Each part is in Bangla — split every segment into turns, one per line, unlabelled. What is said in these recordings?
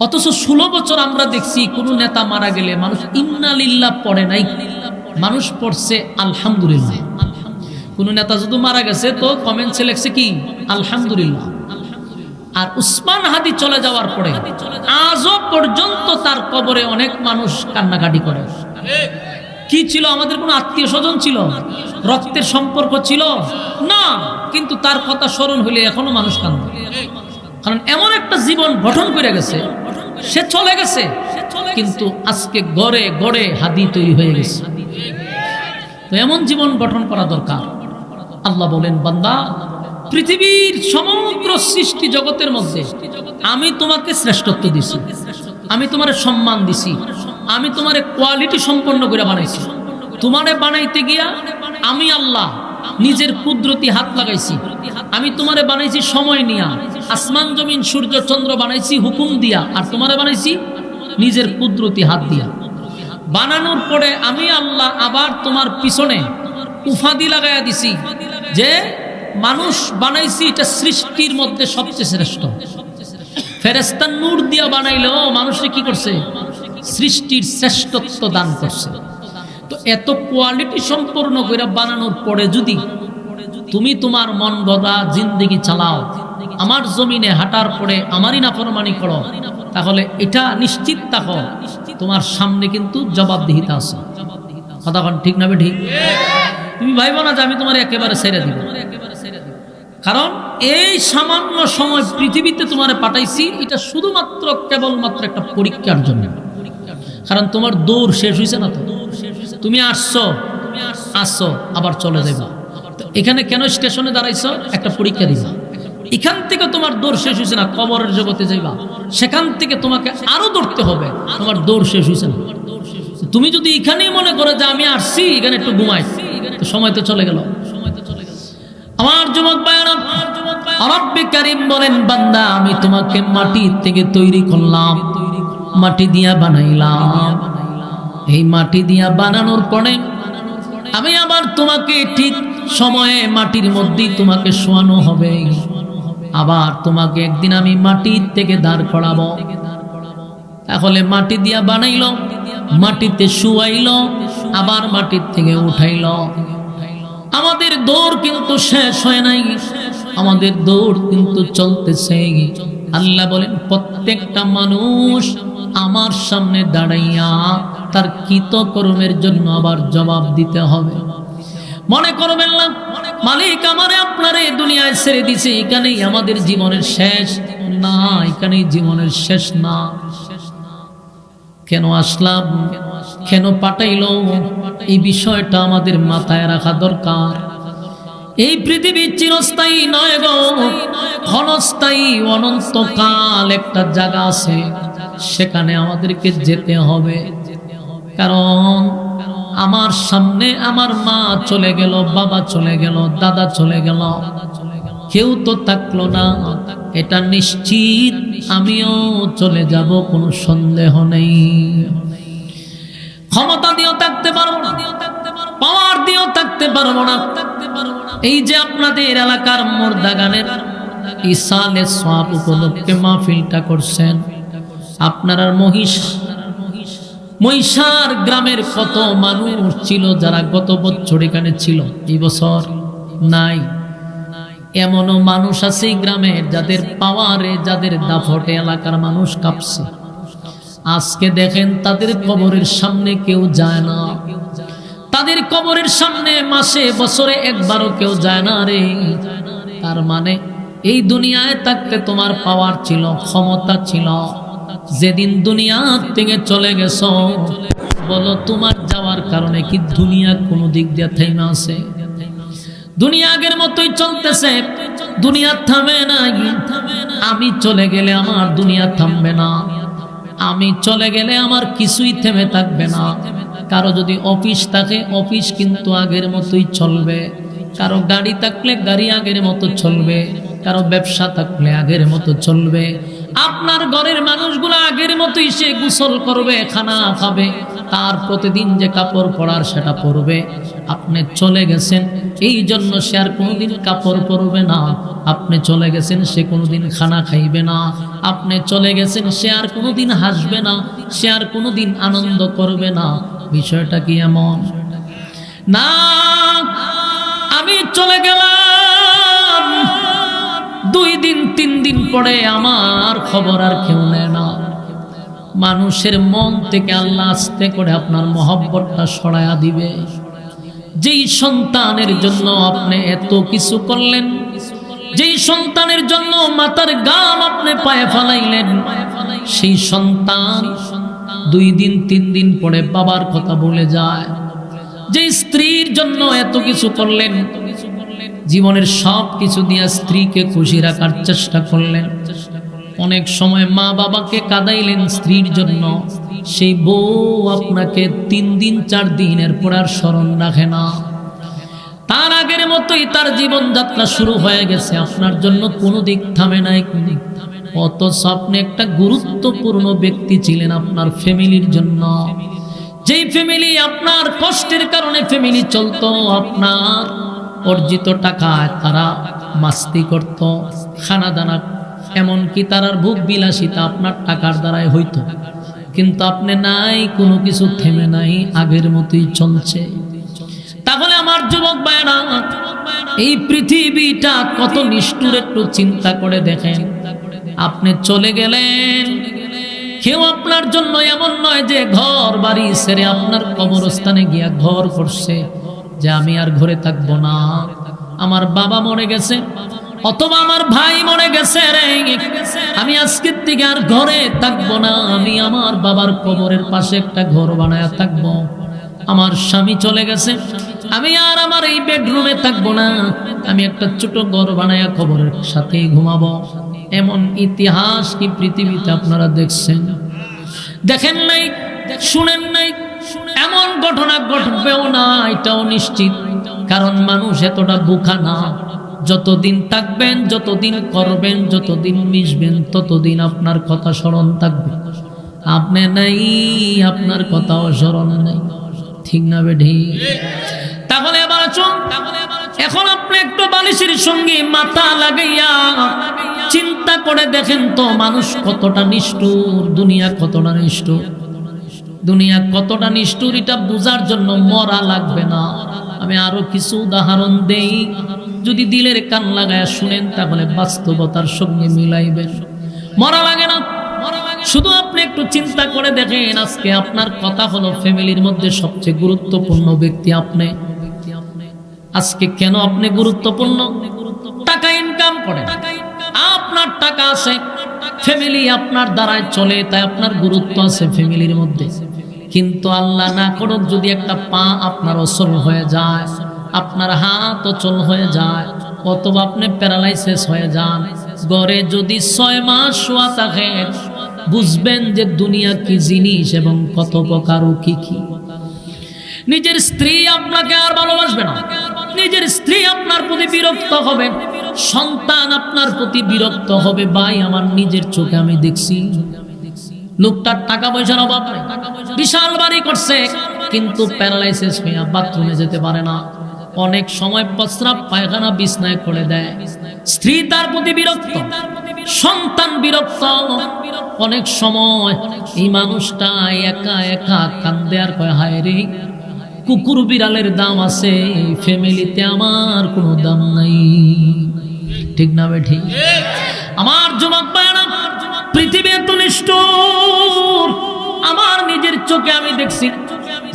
অথচ ষোলো বছর আমরা দেখছি কোন নেতা মারা গেলে মানুষ ইন্নালিল্লাহ পড়ে নাই। মানুষ পড়ছে আলহামদুলিল্লাহ। কোন নেতা যদি মারা গেছে তো কমেন্টসে লেখছে কি? আলহামদুলিল্লাহ। আর উসমান হাদি চলে যাওয়ার পরে আজও পর্যন্ত তার কবরে অনেক মানুষ কান্নাকাটি করে। কি ছিল? আমাদের কোনো আত্মীয় স্বজন ছিল? রক্তের সম্পর্ক ছিল? না, কিন্তু তার কথা স্মরণ হলে এখনও মানুষ কান্দে। কারণ এমন একটা জীবন গঠন করে গেছে সে চলে গেছে। কিন্তু আজকে গড়ে গড়ে হাদি তৈরি হয়ে গেছে। তো এমন জীবন গঠন করা দরকার। আল্লাহ বলেন, বান্দা, পৃথিবীর সমগ্র সৃষ্টি জগতের মধ্যে আমি তোমাকে শ্রেষ্ঠত্ব দিছি। আমি তোমার সম্মান দিছি। আমি তোমার কোয়ালিটি সম্পন্ন করে বানাইছি। তোমারে বানাইতে গিয়া আমি আল্লাহ নিজের কুদরতি হাত লাগাইছি। আমি তোমারে বানাইছি সময় নিয়া। আসমান জমিন সূর্য চন্দ্র বানাইছি হুকুম দিয়া। আর তোমারে বানাইছি নিজের কুদরতি হাত দিয়া। বানানোর পরে আমি আল্লাহ আবার তোমার পিছনে উফাদি লাগাইয়া দিছি যে মানুষ বানাইছি এটা সৃষ্টির মধ্যে সবচেয়ে শ্রেষ্ঠ। ফেরেস্তান নূর দিয়া বানাইলেও মানুষে কি করছে? সৃষ্টির শ্রেষ্ঠত্ব দান করছে। তো এত কোয়ালিটি সম্পূর্ণ করে বানানোর পরে যদি তুমি তোমার মন গদা জিন্দিগি চালাও আমার জমিনে হাঁটার পরে আমারই নাফরমানি করো। তাহলে এটা নিশ্চিত থাকো। তোমার সামনে কিন্তু জবাবদিহিতা আছে। কথাক্ষণ ঠিক না ঠিক তুমি ভাইব না যে আমি তোমার একেবারে ছেড়ে দিব। কারণ এই সামান্য সময় পৃথিবীতে তোমার পাঠাইছি, এটা শুধুমাত্র কেবলমাত্র একটা পরীক্ষার জন্য। কারণ তোমার দৌড় শেষ হয়েছে না তো? তুমি আসছো আসছো, আবার চলে যাবা এখানে কেন স্টেশনে দাঁড়াইছো? একটা পরীক্ষা দিবা। এখান থেকে তোমার দৌড় শেষ হয়েছে না, কবরের জগতে যাইবা। সেখান থেকে তোমাকে আরও দৌড়তে হবে, তোমার দৌড় শেষ হয়েছে না। তুমি যদি এখানেই মনে করো যে আমি আসছি, এখানে একটু ঘুমাই সময় তো চলে গেল। আমার যুবক আমি মাটি থেকে তৈরি করলাম, মাটি দিয়া বানাইলাম। এই মাটি দিয়া বানানোর পরে আমি আবার তোমাকে ঠিক সময়ে মাটির মধ্যেই তোমাকে শোয়ানো হবে। আবার তোমাকে একদিন আমি মাটির থেকে দাঁড় করাবো। তাহলে মাটি দিয়া বানাইল, মাটিতে শুয়াইল, আবার মাটির থেকে উঠাইল। আমাদের দৌড় কিন্তু শেষ হয় নাই, আমাদের দৌড় কিন্তু চলতেছে। আল্লাহ বলেন, প্রত্যেকটা মানুষ আমার সামনে দাঁড়াইয়া তার কৃতকর্মের জন্য আবার জবাব দিতে হবে। মনে করবেন না মালিক আমারে আপনারে দুনিয়ায় ছেড়ে দিছে, এখানেই আমাদের জীবনের শেষ। না, এখানেই জীবনের শেষ না। কেন আসলাম? কেন পাঠাইল? এই বিষয়টা আমাদের মাথায় রাখা দরকার। এই পৃথিবীর চিরস্থায়ী নয় গো। ক্ষণস্থায়ী, অনন্তকাল একটা জায়গা আছে, সেখানে আমাদেরকে যেতে হবে। কারণ আমার সামনে আমার মা চলে গেল, বাবা চলে গেল, দাদা চলে গেল। কেউ তো থাকল না, এটা নিশ্চিত, আমিও চলে যাব, কোনো সন্দেহ নেই। ক্ষমতা দিয়েও থাকতে পারব না পাওয়ার দিয়েও থাকতে পারব না। এই যে আপনাদের এলাকার মোর্দাগানের ইসালে সব উপলক্ষে মাহফিলটা করছেন, আপনার মহিষ মহিষার গ্রামের কত মানুষ ছিল যারা গত বছর এখানে ছিল? এই বছর নাই। এমনও মানুষ আছে গ্রামের যাদের পাওয়ারে, যাদের দাফটে এলাকার মানুষ কাঁপছে। আজকে দেখেন তাদের কবরের সামনে কেউ যায় না। তাদের কবরের সামনে মাসে, বছরে একবারও কেউ যায় না রে। তার মানে এই দুনিয়ায় থাকতে তোমার পাওয়ার ছিল, ক্ষমতা ছিল। যেদিন দুনিয়া থেকে চলে গেছ, বলো তোমার যাওয়ার কারণে কি দুনিয়া কোনো দিক দিয়ে থেমে আছে? দুনিয়া আগের মতোই চলতেছে, দুনিয়া থামে নাই। আমি চলে গেলে আমার দুনিয়া থামবে না। আমি চলে গেলে আমার কিছুই থেমে থাকবে না। কারও যদি অফিস থাকে, অফিস কিন্তু আগের মতোই চলবে। কারও গাড়ি থাকলে গাড়ি আগের মতো চলবে। কারও ব্যবসা থাকলে আগের মতো চলবে। আপনার ঘরের মানুষগুলো আগের মতোই সে গোসল করবে, খানা খাবে, তার প্রতিদিন যে কাপড় পরার সেটা পরবে। আপনি চলে গেছেন, এই জন্য সে আর কোনোদিন কাপড় পরবে না। আপনি চলে গেছেন, সে কোনোদিন খানা খাইবে না। আপনি চলে গেছেন, সে আর কোনোদিন হাসবে না, সে আর কোনোদিন আনন্দ করবে না। বিষয়টা কি এমন? না, আমি চলে গেলাম। দুই দিন, তিন দিন পরে আমার খবর আর কেউ নেয় না। মানুষের মন থেকে আল্লাহ আস্তে করে আপনার মহব্বতটা সরায়া দিবে। যেই সন্তানের জন্য আপনি এত কিছু করলেন, যেই সন্তানের জন্য মাতার গাম আপনি পায়ে ফালাইলেন, সেই সন্তান দুই দিন, তিন দিন পরে বাবার কথা বলে যায়। যে স্ত্রীর জন্য এত কিছু করলেন জীবনের সব কিছু দিয়ে স্ত্রীকে খুশি রাখার চেষ্টা করলেন। অনেক সময় মা বাবাকে কাদাইলেন স্ত্রীর জন্য। সেই বউ আপনাকে তিন দিন, চার দিনের পর আর স্মরণ রাখে না। তার আগের মতোই তার জীবনযাত্রা শুরু হয়ে গেছে। আপনার জন্য কোনো দিক থামে নাই। অত আপনি একটা গুরুত্বপূর্ণ ব্যক্তি ছিলেন আপনার ফ্যামিলির জন্য। যেই ফ্যামিলি আপনার কষ্টের কারণে ফ্যামিলি চলতো, আপনার অর্জিত টাকায় তারা মাস্তি করত। খানা দানা এমনকি তারার ভোগ বিলাসিতা আপনার টাকার দ্বারাই হইতো। কিন্তু আপনি নাই, কোনো কিছু থেমে নাই, আগের মতোই চলছে। তাহলে আমার যুবক ভাইরা এই পৃথিবীটা কত নিষ্ঠুর একটু চিন্তা করে দেখেন। আপনি চলে গেলেন, কেউ আপনার জন্য এমন নয় যে ঘর বাড়ি ছেড়ে আপনার কবরস্থানে গিয়া ঘর করছে। যে আমি আর ঘরে থাকব না। আমার বাবা মরে গেছে, অথবা আমার ভাই মরে গেছে আমি আজকের থেকে আর ঘরে থাকব না। আমি আমার বাবার কবরের পাশে একটা ঘর বানায় থাকব। আমার স্বামী চলে গেছে, আমি আর আমার এই বেডরুমে থাকব না। আমি একটা ছোট ঘর বানায়া কবরের সাথে ঘুমাবো। এমন ইতিহাস কি পৃথিবীতে আপনারা দেখছেন? দেখেন নাই, শুনেন নাই ঘটনা ঘটবেও না, এটাও নিশ্চিত। কারণ মানুষ এতটা বোকা না। যতদিন থাকবেন, যতদিন করবেন, যতদিন মিশবেন, ততদিন আপনার কথা স্মরণ থাকবে। আপনি নাই, আপনার কথাও স্মরণ নাই। ঠিক না বেঢি তাহলে এবার চোখ এখন আপনি একটু বালিশের সঙ্গে মাথা লাগাইয়া চিন্তা করে দেখেন তো মানুষ কতটা নিষ্ঠুর, দুনিয়া কতটা নিষ্ঠুর। দুনিয়া কতটা নিষ্ঠুর, এটা বোঝার জন্য মরা লাগবে না। আমি আরও কিছু উদাহরণ দেই। যদি দিলের কান লাগায় শুনেন, তাহলে বাস্তবতার সঙ্গে মিলাইবেন। মরা লাগে না? শুধু আপনি একটু চিন্তা করে দেখেন, আজকে আপনার কথা হলো ফ্যামিলির মধ্যে সবচেয়ে গুরুত্বপূর্ণ ব্যক্তি আপনি। আজকে কেন আপনি গুরুত্বপূর্ণ? টাকা ইনকাম করেন। আপনার টাকা আছে, ফ্যামিলি আপনার দ্বারায় চলে, তাই আপনার গুরুত্ব আছে ফ্যামিলির মধ্যে। কিন্তু আল্লাহ না করুক যদি একটা পা আপনার অচল হয়ে যায়, আপনার হাত অচল হয়ে যায়, অথবা আপনি প্যারালাইসিস হয়ে যান, গড়ে যদি ছয় মাস শোয়া থাকেন বুঝবেন যে দুনিয়া কি জিনিস এবং কত প্রকার ও কি কি। নিজের স্ত্রী আপনাকে আর ভালোবাসবে না। নিজের স্ত্রী আপনার প্রতি বিরক্ত হবে। সন্তান আপনার প্রতি বিরক্ত হবে। ভাই, আমার নিজের চোখে আমি দেখছি। লোকটার টাকা পয়সার অভাব বিশাল বাড়ি করছে কিন্তু প্যারালাইসিস হয়ে বাথরুমে যেতে পারে না। অনেক সময় প্রস্রাব পায়খানা বিছনায় করে দেয়। স্ত্রী তার প্রতি বিরক্ত সন্তান বিরক্ত। অনেক সময় এই মানুষটা একা একা কান্দে আর কয় হায় রে কুকুর বিড়ালের দাম আছে ফ্যামিলিতে আমার কোনো দাম নাই। ঠিক না বে ঠিক। আমার যুবক নিষ্ঠুর আমার নিজের চোখে আমি দেখছি,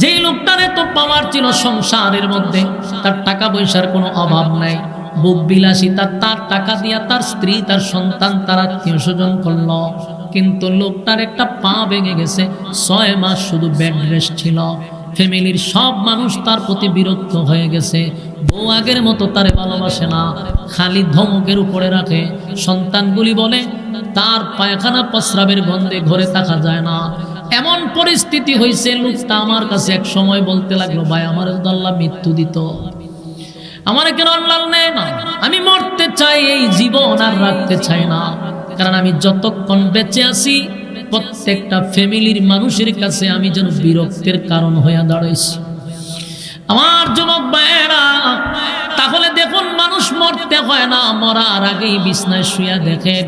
যেই লোকটার এত পাওয়ার ছিল সংসারের মধ্যে, তার টাকা পয়সার কোনো অভাব নাই। বুক বিলাসিতা তার টাকা দিয়া তার স্ত্রী, তার সন্তান, তার আত্মীয় স্বজন করল। কিন্তু লোকটার একটা পা ভেঙে গেছে, ছয় মাস শুধু বেড রেস্ট ছিল। ফ্যামিলির সব মানুষ তার প্রতি বিরক্ত হয়ে গেছে। বউ আগের মতো তারে ভালোবাসে না, খালি ধমকের উপরে রাখে। সন্তানগুলি বলে তার পায়খানা প্রস্রাবের গন্ধে ঘরে থাকা যায় না। এমন পরিস্থিতি হয়েছে লোকটা আমার কাছে এক সময় বলতে লাগল, ভাই, আমার আল্লাহ মৃত্যু দিত। আমার কেন আল্লাহ নেয় না? আমি মরতে চাই, এই জীবন আর রাখতে চাই না। কারণ আমি যতক্ষণ বেঁচে আছি, প্রত্যেকটা ফ্যামিলির মানুষের কাছে আমি যেন বিরক্তের কারণ হয়ে দাঁড়াইছি। আমার যুবক ভাইয়েরা, তাহলে দেখুন, মানুষ মরতে হয় না, মরার আগেই বিছনায় শুয়া দেখেন।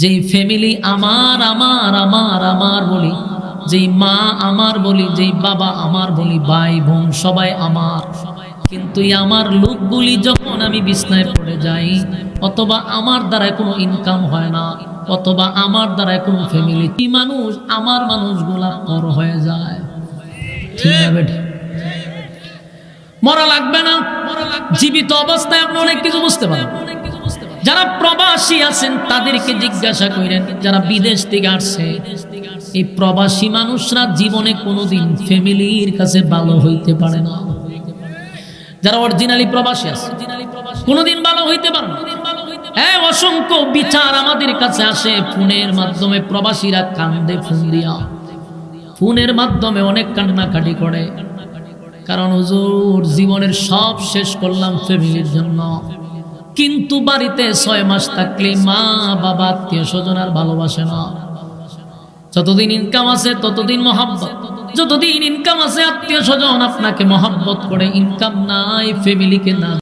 যেই ফ্যামিলি আমার আমার আমার আমার বলি, যেই মা আমার বলি, যেই বাবা আমার বলি, ভাই, বোন সবাই আমার। কিন্তু আমার লোকগুলি যখন আমি বিছনায় পড়ে যাই, অথবা আমার দ্বারা কোনো ইনকাম হয় না, অথবা আমার দ্বারা কোনো ফ্যামিলি কি মানুষ, আমার মানুষগুলা পর হয়ে যায়। ঠিক বেটা? মরা লাগবে না? জীবিত অবস্থায় আপনি অনেক কিছু বুঝতে পারেন যারা প্রবাসী আছেন, তাদেরকে জিজ্ঞাসা করেন যারা বিদেশ থেকে আসছে, এই প্রবাসী মানুষরা জীবনে কোনোদিন ফ্যামিলির কাছে ভালো হইতে পারে না। যারা অরিজিনালি প্রবাসী আছে, কোনোদিন ভালো হইতে পারে না। হ্যাঁ অসংখ্য বিচার আমাদের কাছে আসে, ফোনের মাধ্যমে প্রবাসীরা কান্দে, ফোন দিয়া। ফোনের মাধ্যমে অনেক কান্নাকাটি করে। কারণ হুজুর, জীবনের সব শেষ করলাম ফ্যামিলির জন্য। কিন্তু বাড়িতে ছয় মাস থাকলে মা, বাবা, আত্মীয় স্বজন আর ভালোবাসে না। যতদিন ইনকাম আছে, ততদিন মহাব্বত। যতদিন ইনকাম আছে, আত্মীয় স্বজন আপনাকে মহাব্বত করে ইনকাম নাই ফ্যামিলিকে না।